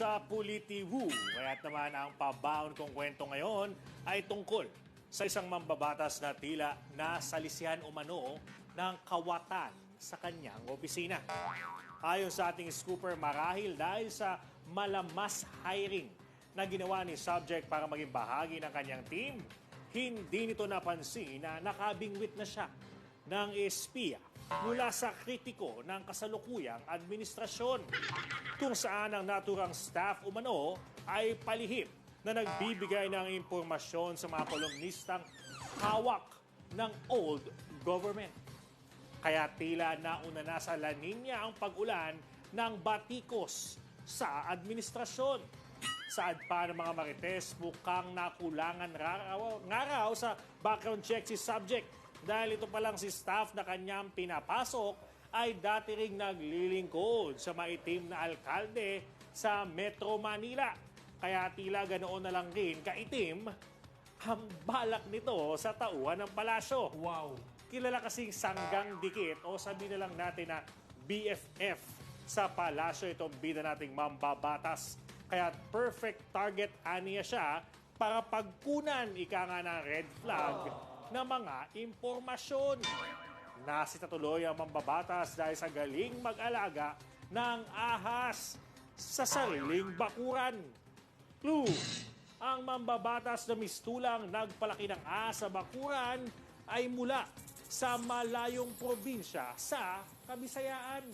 sa Pulitiwu. Kaya't naman ang pabaon kong kwento ngayon ay tungkol sa isang mambabatas na tila nasalisihan umano ng kawatan sa kanyang opisina. Ayon sa ating scooper marahil dahil sa malamas hiring na ginawa ni subject para maging bahagi ng kanyang team, hindi nito napansin na nakabingwit na siya ng espiya mula sa kritiko ng kasalukuyang administrasyon kung saan ang naturang staff umano ay palihim na nagbibigay ng impormasyon sa mga kolumnistang hawak ng old government. Kaya tila nauna na sa La Nina ang pag-ulan ng batikos sa administrasyon. Saad pa ng mga marites mukhang nakulangan raw, nga raw sa background check si subject dahil ito pa lang si staff na kanyang pinapasok ay dati ring naglilingkod sa maitim na alkalde sa Metro Manila. Kaya tila ganoon na lang rin kaitim ang balak nito sa tauhan ng palasyo. Wow. Kilala kasing sanggang dikit o sabi na lang natin na BFF sa palasyo itong bida nating mambabatas. Kaya perfect target aniya siya para pagkunan ika nga ng red flag na mga impormasyon. Nasita tuloy ang mambabatas dahil sa galing mag-alaga ng ahas sa sariling bakuran. Clue! Ang mambabatas na mistulang nagpalaki ng ahas sa bakuran ay mula sa malayong probinsya sa Kabisayaan.